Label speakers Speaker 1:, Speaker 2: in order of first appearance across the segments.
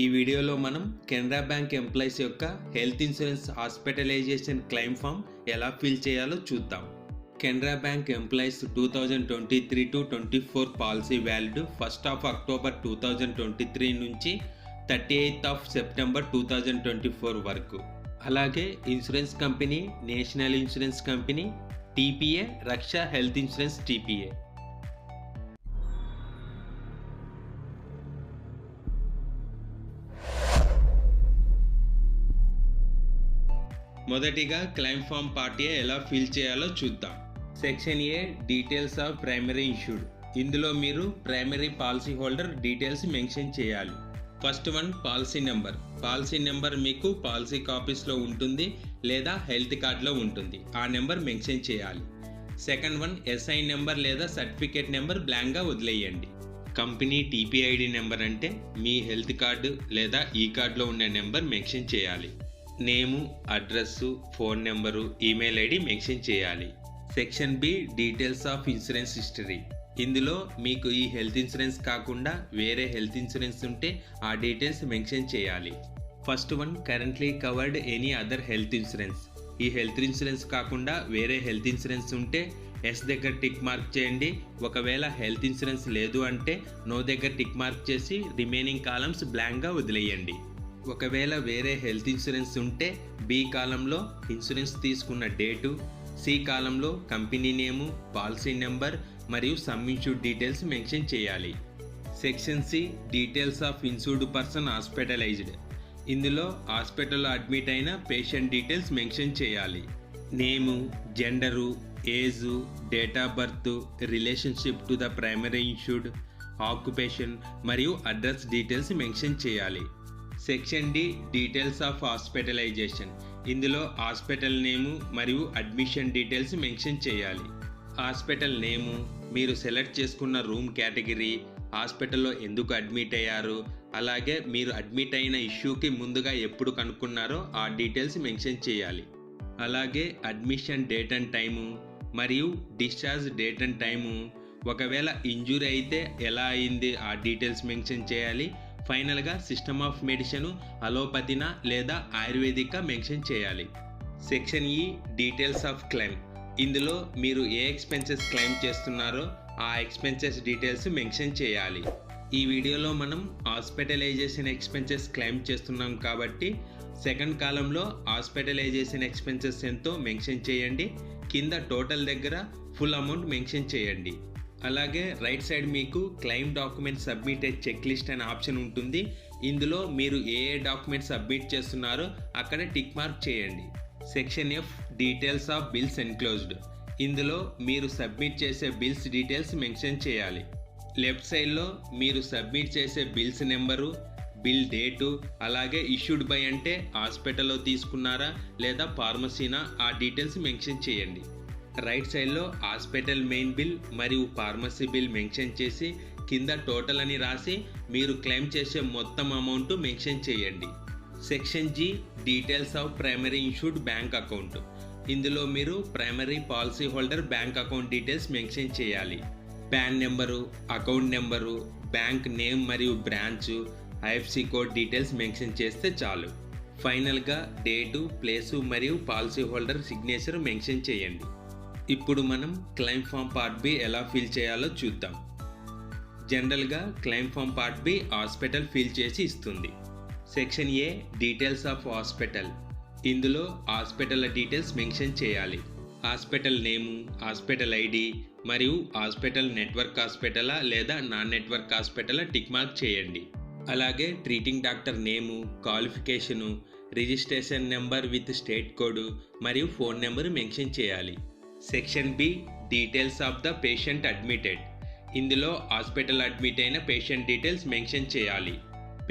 Speaker 1: ఈ వీడియోలో మనం కెనరా బ్యాంక్ ఎంప్లాయీస్ యొక్క health insurance hospitalization claim form ఎలా ఫిల్ చేయాలో చూద్దాం. Canara bank employees two thousand twenty three to twenty four policy valid first of October two thousand twenty three నుంచి thirty eighth of September two thousand twenty four వరకు. అలాగే insurance company national insurance company TPA Raksha health insurance TPA. మొదటిగా claim form party ఎలా fill చేయాలో చూద్దాం. Section A details of primary issued. ఇందులో మీరు primary policy holder details mention చేయాలి. First one policy number. Policy number మీకు policy కాపీస్లో ఉంటుంది లేదా హెల్త్ కార్డ్లో ఉంటుంది. ఆ నెంబర్ మెన్షన్ చేయాలి. సెకండ్ వన్ ఎస్ఐ నెంబర్ లేదా సర్టిఫికేట్ నెంబర్ బ్లాంక్గా వదిలేయండి. కంపెనీ టీపీఐడి నెంబర్ అంటే మీ హెల్త్ కార్డు లేదా ఈ కార్డులో ఉన్న నెంబర్ మెన్షన్ చేయాలి. Name address phone number email ID mention చేయాలి. Section B details of insurance history. ఇందులో మీకు ఈ హెల్త్ ఇన్సూరెన్స్ కాకుండా వేరే హెల్త్ ఇన్సూరెన్స్ ఉంటే ఆ డీటెయిల్స్ మెన్షన్ చేయాలి. First one currently covered any other health insurance. ఈ హెల్త్ ఇన్సూరెన్స్ కాకుండా వేరే హెల్త్ ఇన్సూరెన్స్ ఉంటే ఎస్ దగ్గర టిక్ మార్క్ చేయండి. ఒకవేళ హెల్త్ ఇన్సూరెన్స్ లేదు అంటే నో దగ్గర టిక్ మార్క్ చేసి రిమైనింగ్ కాలమ్స్ బ్లాంక్గా వదిలేయండి. ఒకవేళ వేరే హెల్త్ ఇన్సూరెన్స్ ఉంటే బి కాలంలో ఇన్సూరెన్స్ తీసుకున్న డేటు సి కాలంలో కంపెనీ నేము పాలసీ నెంబర్ మరియు సమ్ డీటెయిల్స్ మెన్షన్ చేయాలి. Section C details of insured person hospitalised. ఇందులో హాస్పిటల్లో అడ్మిట్ అయిన పేషెంట్ డీటెయిల్స్ మెన్షన్ చేయాలి. Name gender age date of birth relationship to the primary insured occupation మరియు address details mention చేయాలి. Section D details of hospitalisation. ఇందులో hospital name మరియు admission details mention చేయాలి. Hospital name మీరు select చేసుకున్న room category హాస్పిటల్లో ఎందుకు అడ్మిట్ అయ్యారు అలాగే మీరు అడ్మిట్ అయిన ఇష్యూకి ముందుగా ఎప్పుడు కనుక్కున్నారో ఆ డీటెయిల్స్ మెన్షన్ చేయాలి. అలాగే అడ్మిషన్ డేట్ అండ్ టైము మరియు డిశ్చార్జ్ డేట్ అండ్ టైము. ఒకవేళ ఇంజురీ అయితే ఎలా అయింది ఆ డీటెయిల్స్ మెన్షన్ చేయాలి. ఫైనల్గా సిస్టమ్ ఆఫ్ మెడిసిన్ అలోపతిన లేదా ఆయుర్వేదిక మెన్షన్ చేయాలి. Section E details of claim. ఇందులో మీరు ఏ ఎక్స్పెన్సెస్ క్లెయిమ్ చేస్తున్నారో ఆ ఎక్స్పెన్సెస్ డీటెయిల్స్ మెన్షన్ చేయాలి. ఈ వీడియోలో మనం హాస్పిటలైజేషన్ ఎక్స్పెన్సెస్ క్లెయిమ్ చేస్తున్నాం కాబట్టి సెకండ్ కాలంలో హాస్పిటలైజేషన్ ఎక్స్పెన్సెస్ ఎంతో మెన్షన్ చేయండి. కింద టోటల్ దగ్గర ఫుల్ అమౌంట్ మెన్షన్ చేయండి. అలాగే రైట్ సైడ్ మీకు claim document submitted check list అనే ఆప్షన్ ఉంటుంది. ఇందులో మీరు ఏ ఏ డాక్యుమెంట్ సబ్మిట్ చేస్తున్నారో అక్కడ టిక్ మార్క్ చేయండి. Section F details of bills enclosed. ఇందులో మీరు సబ్మిట్ చేసే బిల్స్ డీటెయిల్స్ మెన్షన్ చేయాలి. లెఫ్ట్ సైడ్లో మీరు సబ్మిట్ చేసే బిల్స్ నెంబరు బిల్ డేటు అలాగే ఇష్యూడ్ బై అంటే హాస్పిటల్లో తీసుకున్నారా లేదా ఫార్మసీనా ఆ డీటెయిల్స్ మెన్షన్ చేయండి. రైట్ సైడ్లో హాస్పిటల్ మెయిన్ బిల్ మరియు ఫార్మసీ బిల్ మెన్షన్ చేసి కింద టోటల్ అని రాసి మీరు క్లెయిమ్ చేసే మొత్తం అమౌంట్ మెన్షన్ చేయండి. Section G details of primary insured bank account. ఇందులో మీరు primary policy holder bank account details mention చేయాలి. PAN number account number bank name మరియు branch IFSC code details mention చేస్తే చాలు. ఫైనల్గా డేటు ప్లేసు మరియు పాలసీ హోల్డర్ సిగ్నేచర్ మెన్షన్ చేయండి. ఇప్పుడు మనం క్లైమ్ ఫామ్ పార్ట్ బి ఎలా ఫిల్ చేయాలో చూద్దాం. జనరల్గా claim form part B hospital fill చేసి ఇస్తుంది. Section A details of hospital. ఇందులో హాస్పిటల్ డీటెయిల్స్ మెన్షన్ చేయాలి. హాస్పిటల్ నేము హాస్పిటల్ ఐడి మరియు హాస్పిటల్ నెట్వర్క్ హాస్పిటలా లేదా నాన్ నెట్వర్క్ హాస్పిటలా టిక్ మార్క్ చేయండి. అలాగే treating doctor name qualification registration number with state code మరియు ఫోన్ నెంబర్ మెన్షన్ చేయాలి. Section B details of the patient admitted. ఇందులో హాస్పిటల్ అడ్మిట్ అయిన పేషెంట్ డీటెయిల్స్ మెన్షన్ చేయాలి.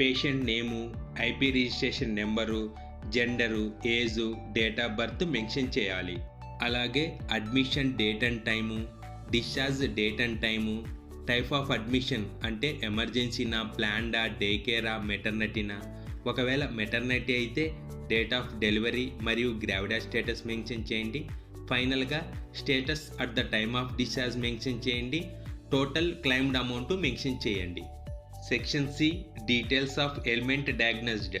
Speaker 1: Patient name IP registration number gender age date of birth mention చేయాలి. అలాగే admission date and time discharge date and time type of admission అంటే ఎమర్జెన్సీనా ప్లాన్డా day కేరా మెటర్నిటీనా? ఒకవేళ maternity అయితే date of delivery మరియు గ్రావిడా status mention చేయండి. ఫైనల్గా status at the time of discharge mention చేయండి. టోటల్ క్లైమ్డ్ అమౌంట్ మెన్షన్ చేయండి. Section C details of ailment diagnosed.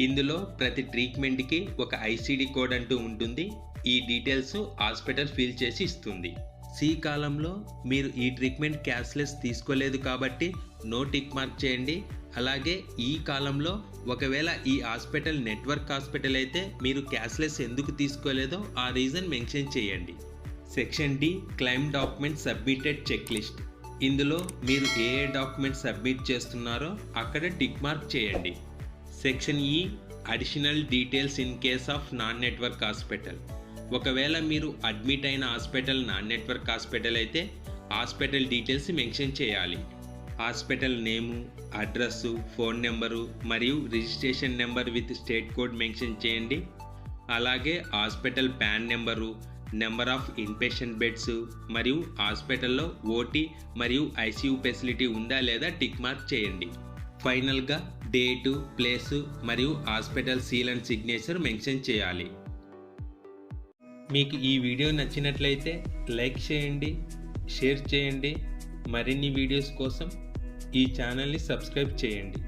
Speaker 1: ఇందులో ప్రతి ట్రీట్మెంట్కి ఒక ఐసీడీ కోడ్ అంటూ ఉంటుంది. ఈ డీటెయిల్స్ హాస్పిటల్ ఫిల్ చేసి ఇస్తుంది. సి కాలంలో మీరు ఈ ట్రీట్మెంట్ క్యాష్లెస్ తీసుకోలేదు కాబట్టి నో టిక్ మార్క్ చేయండి. అలాగే ఈ కాలంలో ఒకవేళ ఈ హాస్పిటల్ నెట్వర్క్ హాస్పిటల్ అయితే మీరు క్యాష్లెస్ ఎందుకు తీసుకోలేదో ఆ రీజన్ మెన్షన్ చేయండి. Section D claim document submitted check list ఇందులో మీరు ఏ ఏ డాక్యుమెంట్ సబ్మిట్ చేస్తున్నారో అక్కడ టిక్ మార్క్ చేయండి. Section E additional details in case of non network hospital. ఒకవేళ మీరు అడ్మిట్ అయిన హాస్పిటల్ నాన్ నెట్వర్క్ హాస్పిటల్ అయితే హాస్పిటల్ డీటెయిల్స్ మెన్షన్ చేయాలి. Hospital name address phone number మరియు registration number with state code mention చేయండి. అలాగే hospital PAN number number of inpatient beds మరియు హాస్పిటల్లో ఓటీ మరియు ఐసీయూ ఫెసిలిటీ ఉందా లేదా టిక్ మార్క్ చేయండి. ఫైనల్గా డేటు ప్లేసు మరియు hospital seal and signature mention చేయాలి. మీకు ఈ వీడియో నచ్చినట్లయితే లైక్ చేయండి షేర్ చేయండి. మరిన్ని వీడియోస్ కోసం ఈ ఛానల్ని సబ్స్క్రైబ్ చేయండి.